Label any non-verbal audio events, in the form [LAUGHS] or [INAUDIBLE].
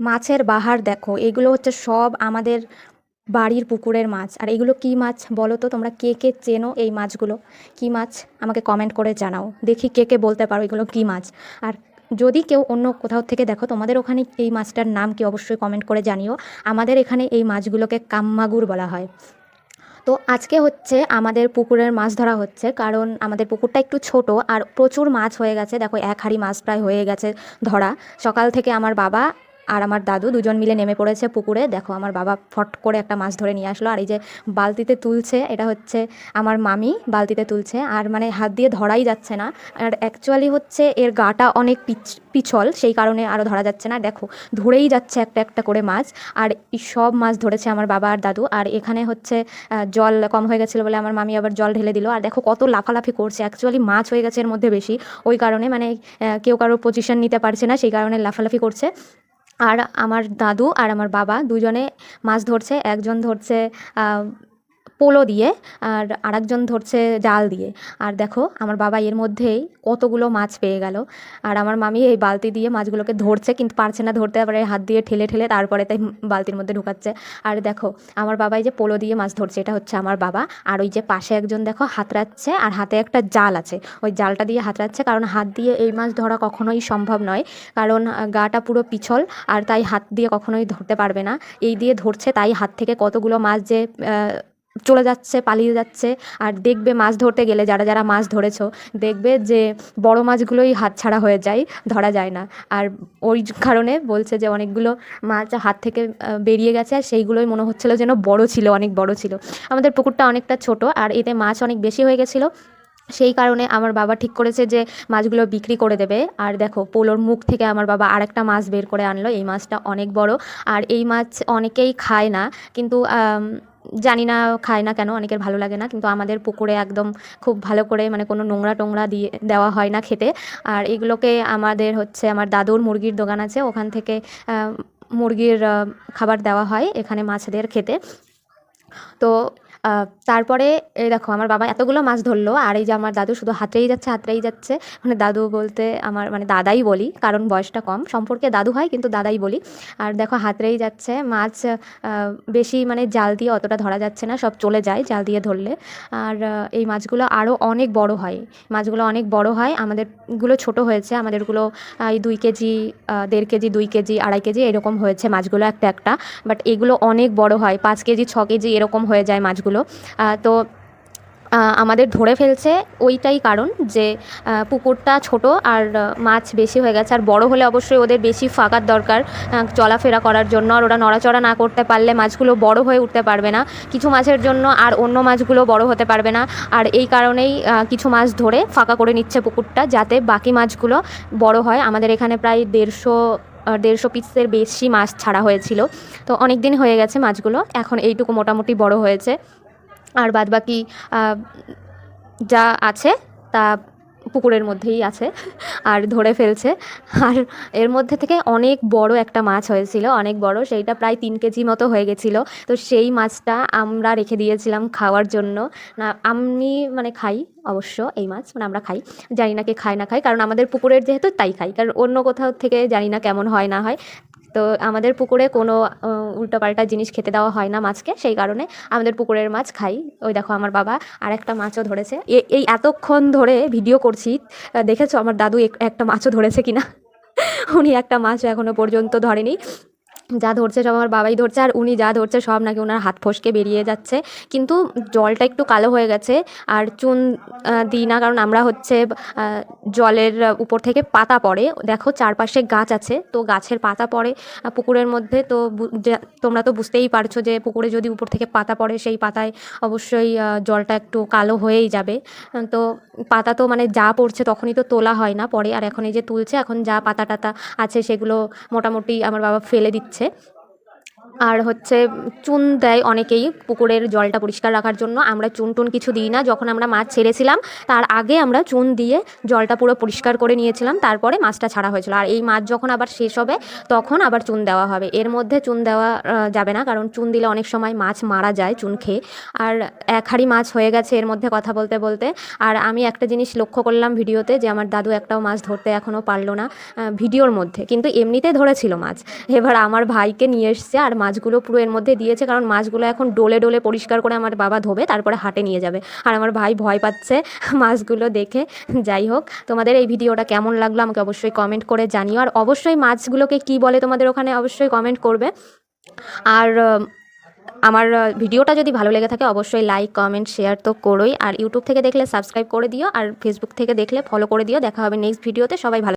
মাছের বাহার দেখো, এগুলো হচ্ছে সব আমাদের বাড়ির পুকুরের মাছ। আর এগুলো কী মাছ বলো তো? তোমরা কে কে চেনো এই মাছগুলো? কী মাছ? আমাকে কমেন্ট করে জানাও। দেখি কে কে বলতে পারো এগুলো কী মাছ। আর যদি কেউ অন্য কোথাও থেকে দেখো, তোমাদের ওখানে এই মাছটার নাম কি অবশ্যই কমেন্ট করে জানিও। আমাদের এখানে এই মাছগুলোকে কাম্মাগুর বলা হয়। তো আজকে হচ্ছে আমাদের পুকুরের মাছ ধরা হচ্ছে, কারণ আমাদের পুকুরটা একটু ছোট আর প্রচুর মাছ হয়ে গেছে। দেখো, এক হাঁড়ি মাছ প্রায় হয়ে গেছে ধরা। সকাল থেকে আমার বাবা আর আমার দাদু দুজন মিলে নেমে পড়েছে পুকুরে। দেখো, আমার বাবা ফট করে একটা মাছ ধরে নিয়ে আসলো। আর এই যে বালতিতে তুলছে, এটা হচ্ছে আমার মামি বালতিতে তুলছে। আর মানে হাত দিয়ে ধরাই যাচ্ছে না। আর অ্যাকচুয়ালি হচ্ছে এর গাটা অনেক পিচ, পিছল, সেই কারণে আরও ধরা যাচ্ছে না। দেখো, ধরেই যাচ্ছে একটা একটা করে মাছ। আর সব মাছ ধরেছে আমার বাবা আর দাদু। আর এখানে হচ্ছে জল কম হয়ে গেছিল বলে আমার মামি আবার জল ঢেলে দিল। আর দেখো, কত লাফালাফি করছে। অ্যাকচুয়ালি মাছ হয়ে গেছে এর মধ্যে বেশি। ওই কারণে মানে কেউ কারোর পজিশন নিতে পারছে না, সেই কারণে লাফালাফি করছে। আর আমার দাদু আর আমার বাবা দুজনে মাছ ধরছে একজন ধরছে পোলো দিয়ে আর আরেকজন ধরছে জাল দিয়ে। আর দেখো, আমার বাবা এর মধ্যেই কতগুলো মাছ পেয়ে গেল। আর আমার মামি এই বালতি দিয়ে মাছগুলোকে ধরছে, কিন্তু পারছে না ধরতে পারে হাত দিয়ে ঠেলে ঠেলে তারপরে তাই বালতির মধ্যে ঢুকাচ্ছে। আর দেখো, আমার বাবা এই যে পোলো দিয়ে মাছ ধরছে, এটা হচ্ছে আমার বাবা। আর ওই যে পাশে একজন দেখো হাতড়াচ্ছে, আর হাতে একটা জাল আছে। ওই জালটা দিয়ে হাতড়াচ্ছে, কারণ হাত দিয়ে এই মাছ ধরা কখনোই সম্ভব নয়। কারণ গাটা পুরো পিছল, আর তাই হাত দিয়ে কখনোই ধরতে পারবে না। এই দিয়ে ধরছে, তাই হাত থেকে কতগুলো মাছ যে চলে যাচ্ছে, পালিয়ে যাচ্ছে। আর দেখবে মাছ ধরতে গেলে, যারা যারা মাছ ধরেছো, দেখবে যে বড় মাছগুলোই হাতছাড়া হয়ে যায়, ধরা যায় না। আর ওই কারণে বলছে যে অনেকগুলো মাছ হাত থেকে বেরিয়ে গেছে, আর সেইগুলোই মনে হচ্ছিল যেন বড় ছিল, অনেক বড় ছিল। আমাদের পুকুরটা অনেকটা ছোট, আর এতে মাছ অনেক বেশি হয়ে গেছিল। সেই কারণে আমার বাবা ঠিক করেছে যে মাছগুলো বিক্রি করে দেবে। আর দেখো, পোলোর মুখ থেকে আমার বাবা আরেকটা মাছ বের করে আনলো। এই মাছটা অনেক বড়। আর এই মাছ অনেকেই খায় না, কিন্তু জানি না, খায় না কেন, অনেকের ভালো লাগে না, কিন্তু আমাদের পুকুরে একদম খুব ভালো করে মানে কোনো নোংরা টোংরা দিয়ে দেওয়া হয় না খেতে। আর এগুলোকে আমাদের হচ্ছে আমার দাদুর মুরগির দোকান আছে, ওখান থেকে মুরগির খাবার দেওয়া হয় এখানে মাছদের খেতে। তো তারপরে এই দেখো আমার বাবা এতগুলো মাছ ধরলো, আর এই যে আমার দাদু শুধু হাতড়েই যাচ্ছে হাতড়েই যাচ্ছে। মানে দাদু বলতে আমার মানে দাদাই বলি, কারণ বয়সটা কম। সম্পর্কে দাদু হয়, কিন্তু দাদাই বলি। আর দেখো হাতড়েই যাচ্ছে, মাছ বেশি মানে জাল দিয়ে অতটা ধরা যাচ্ছে না, সব চলে যায় জাল দিয়ে ধরলে। আর এই মাছগুলো আরও অনেক বড় হয়। মাছগুলো অনেক বড় হয়, আমাদেরগুলো ছোট হয়েছে, আমাদেরগুলো এই দুই কেজি দেড় কেজি, দুই কেজি, আড়াই কেজি, এরকম হয়েছে মাছগুলো একটা একটা। বাট এগুলো অনেক বড় হয়, পাঁচ কেজি, ছ কেজি, এরকম হয়ে যায় মাছগুলো। আহ, তো আমাদের ধরে ফেলছে ওইটাই কারণ যে পুকুরটা ছোট আর মাছ বেশি হয়ে গেছে। আর বড় হলে অবশ্যই ওদের বেশি ফাঁকার দরকার চলাফেরা করার জন্য। আর ওরা নড়াচড়া না করতে পারলে মাছগুলো বড় হয়ে উঠতে পারবে না। কিছু মাছের জন্য আর অন্য মাছগুলো বড় হতে পারবে না। আর এই কারণেই কিছু মাছ ধরে ফাঁকা করে নিচ্ছে পুকুরটা যাতে বাকি মাছগুলো বড় হয়। আমাদের এখানে প্রায় দেড়শো দেড়শো পিসের বেশি মাছ ছাড়া হয়েছিল। তো অনেক দিন হয়ে গেছে মাছগুলো। এখন এইটুকু মোটামুটি বড় হয়েছে। আর বাদবাকি আহ, যা আছে তা পুকুরের মধ্যেই আছে আর ধরে ফেলছে। আর এর মধ্যে থেকে অনেক বড় একটা মাছ হয়েছিল অনেক বড় সেইটা প্রায় তিন কেজি মতো হয়ে গেছিল। তো সেই মাছটা আমরা রেখে দিয়েছিলাম খাওয়ার জন্য। না আমি মানে খাই অবশ্য এই মাছ মানে আমরা খাই। জানি না কে খায় না খাই কারণ আমাদের পুকুরের যেহেতু তাই খাই কারণ অন্য কোথাও থেকে জানি না কেমন হয় না হয়। তো আমাদের পুকুরে কোনো উল্টোপাল্টা জিনিস খেতে দেওয়া হয় না মাছকে, সেই কারণে আমাদের পুকুরের মাছ খাই। ওই দেখো আমার বাবা আর একটা মাছও ধরেছে। এই এতক্ষণ ধরে ভিডিও করছি দেখেছ আমার দাদু একটা মাছও ধরেছে কিনা? [LAUGHS] উনি একটা মাছও এখনও পর্যন্ত ধরেনি। যা ধরছে সব আমার বাবাই ধরছে, আর উনি যা ধরছে সব নাকি ওনার হাত ফসকে বেরিয়ে যাচ্ছে। কিন্তু জলটা একটু কালো হয়ে গেছে, আর চুন দিই না, কারণ আমরা হচ্ছে জলের উপর থেকে পাতা পড়ে। দেখো চারপাশে গাছ আছে, তো গাছের পাতা পড়ে পুকুরের মধ্যে। তো তোমরা তো বুঝতেই পারছ যে পুকুরে যদি উপর থেকে পাতা পড়ে, সেই পাতায় অবশ্যই জলটা একটু কালো হয়েই যাবে। তো পাতা তো মানে যা পড়ছে তখনই তো তোলা হয় না পরে আর এখন এই যে তুলছে, এখন যা পাতা টাতা আছে সেগুলো মোটামুটি আমার বাবা ফেলে দিচ্ছে। noche আর হচ্ছে চুন দেয় অনেকেই পুকুরের জলটা পরিষ্কার রাখার জন্য। আমরা চুন টুন কিছু দিই না। যখন আমরা মাছ ছেড়েছিলাম, তার আগে আমরা চুন দিয়ে জলটা পুরো পরিষ্কার করে নিয়েছিলাম। তারপরে মাছটা ছাড়া হয়েছিল। আর এই মাছ যখন আবার শেষ হবে, তখন আবার চুন দেওয়া হবে। এর মধ্যে চুন দেওয়া যাবে না। কারণ চুন দিলে অনেক সময় মাছ মারা যায় চুন খেয়ে। আর এক হাঁড়ি মাছ হয়ে গেছে এর মধ্যে কথা বলতে বলতে। আর আমি একটা জিনিস লক্ষ্য করলাম ভিডিওতে যে আমার দাদু একটাও মাছ ধরতে এখনও পারল না ভিডিওর মধ্যে। কিন্তু এমনিতে ধরেছিল মাছ। এবার আমার ভাইকে নিয়ে এসছে আর মাছগুলো পুরো এর মধ্যে দিয়েছে, কারণ মাছগুলো এখন ডোলে ডোলে পরিষ্কার করে আমার বাবা ধোবে, তারপরে হাটে নিয়ে যাবে। আর আমার ভাই ভয় পাচ্ছে [LAUGHS] মাছগুলো দেখে। যাই হোক, তোমাদের এই ভিডিওটা কেমন লাগল আমাকে অবশ্যই কমেন্ট করে জানিও। আর অবশ্যই মাছগুলোকে কি বলে তোমাদের ওখানে অবশ্যই কমেন্ট করবে। আর আমার ভিডিওটা যদি ভালো লেগে থাকে অবশ্যই লাইক কমেন্ট শেয়ার তো করোই। আর ইউটিউব থেকে দেখলে সাবস্ক্রাইব করে দিও, আর ফেসবুক থেকে দেখলে ফলো করে দিও। দেখা হবে নেক্সট ভিডিওতে সবাই ভালো